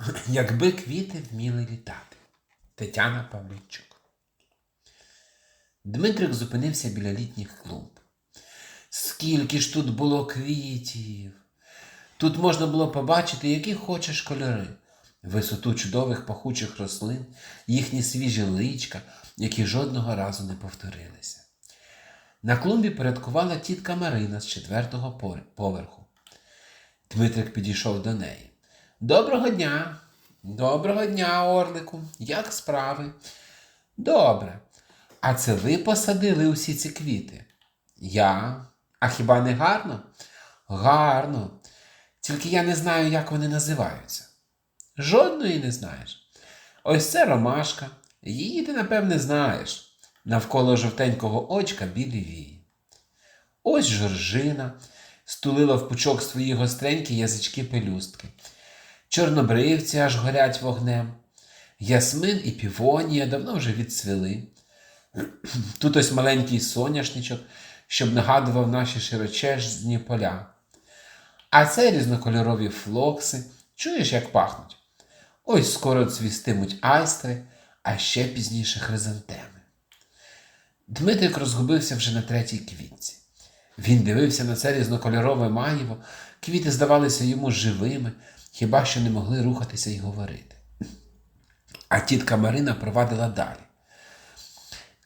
Якби квіти вміли літати. Тетяна Павлічук. Дмитрик зупинився біля літніх клумб. Скільки ж тут було квітів. Тут можна було побачити, які хочеш кольори, висоту чудових пахучих рослин, їхні свіжі личка, які жодного разу не повторилися. На клумбі порядкувала тітка Марина з четвертого поверху. Дмитрик підійшов до неї. Доброго дня. Доброго дня, Орлику. Як справи? Добре. А це ви посадили усі ці квіти? Я. А хіба не гарно? Гарно. Тільки я не знаю, як вони називаються. Жодної не знаєш. Ось це ромашка. Її ти, напевне, знаєш. Навколо жовтенького очка білі вії. Ось жоржина стулила в пучок свої гостренькі язички пелюстки. Чорнобривці аж горять вогнем. Ясмин і півонія давно вже відцвіли. Тут ось маленький соняшничок, щоб нагадував наші широчезні поля. А це різнокольорові флокси. Чуєш, як пахнуть? Ось скоро цвістимуть айстри, а ще пізніше хризантеми. Дмитрик розгубився вже на третій квітці. Він дивився на це різнокольорове маєво, квіти здавалися йому живими, хіба що не могли рухатися й говорити. А тітка Марина провадила далі.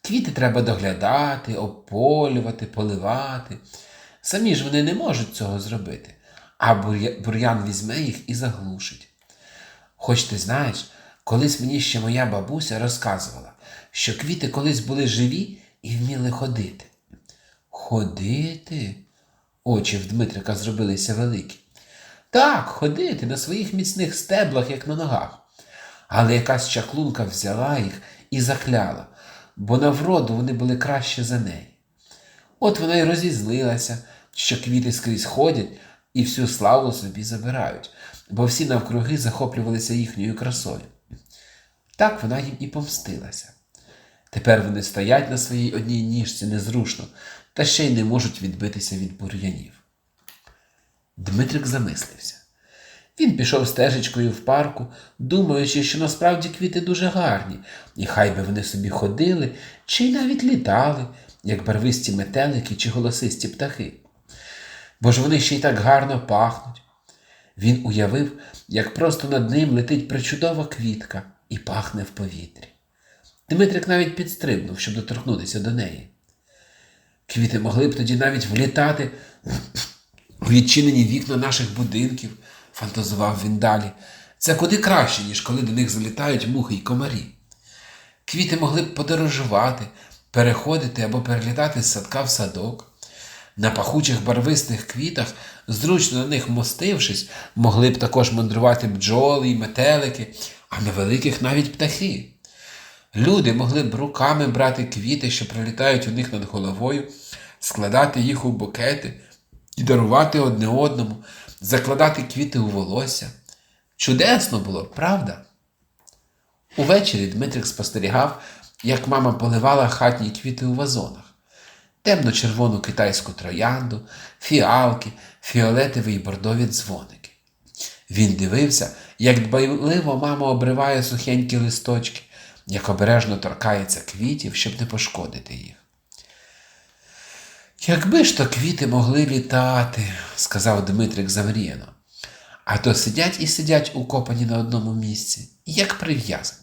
Квіти треба доглядати, ополювати, поливати. Самі ж вони не можуть цього зробити, а бур'ян візьме їх і заглушить. Хоч ти знаєш, колись мені ще моя бабуся розказувала, що квіти колись були живі і вміли ходити. Ходити? Очі в Дмитрика зробилися великі. Так, ходити на своїх міцних стеблах, як на ногах. Але якась чаклунка взяла їх і закляла, бо на вроду вони були краще за неї. От вона й розізлилася, що квіти скрізь ходять і всю славу собі забирають, бо всі навкруги захоплювалися їхньою красою. Так вона їм і помстилася. Тепер вони стоять на своїй одній ніжці незрушно, та ще й не можуть відбитися від бур'янів. Дмитрик замислився. Він пішов стежечкою в парку, думаючи, що насправді квіти дуже гарні, і хай би вони собі ходили чи й навіть літали, як барвисті метелики чи голосисті птахи. Бо ж вони ще й так гарно пахнуть. Він уявив, як просто над ним летить причудова квітка і пахне в повітрі. Дмитрик навіть підстрибнув, щоб доторкнутися до неї. Квіти могли б тоді навіть влітати відчинені вікна наших будинків, фантазував він далі. Це куди краще, ніж коли до них залітають мухи й комарі. Квіти могли б подорожувати, переходити або перелітати з садка в садок. На пахучих барвистих квітах, зручно на них мостившись, могли б також мандрувати бджоли й метелики, а на великих навіть птахи. Люди могли б руками брати квіти, що прилітають у них над головою, складати їх у букети і дарувати одне одному, закладати квіти у волосся. Чудесно було, правда? Увечері Дмитрик спостерігав, як мама поливала хатні квіти у вазонах. Темно-червону китайську троянду, фіалки, фіолетові й бордові дзвоники. Він дивився, як дбайливо мама обриває сухенькі листочки, як обережно торкається квітів, щоб не пошкодити їх. Якби ж то квіти могли літати, сказав Дмитрик замріяно, а то сидять і сидять укопані на одному місці, як прив'язані.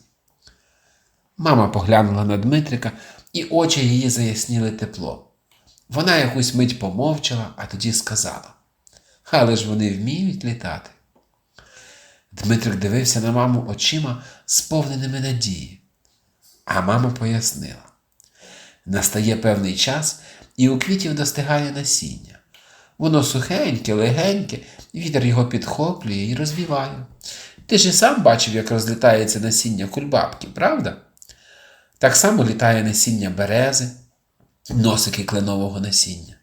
Мама поглянула на Дмитрика, і очі її заясніли тепло. Вона якусь мить помовчала, а тоді сказала: Але ж вони вміють літати. Дмитрик дивився на маму очима, сповненими надії. А мама пояснила: настає певний час, і у квітів достигає насіння. Воно сухеньке, легеньке, вітер його підхоплює і розвіває. Ти ж і сам бачив, як розлітається насіння кульбабки, правда? Так само літає насіння берези, носики кленового насіння.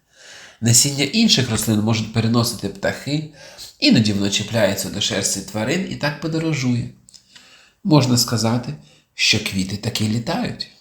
Насіння інших рослин можуть переносити птахи, іноді воно чіпляється до шерсті тварин і так подорожує. Можна сказати, що квіти таки літають.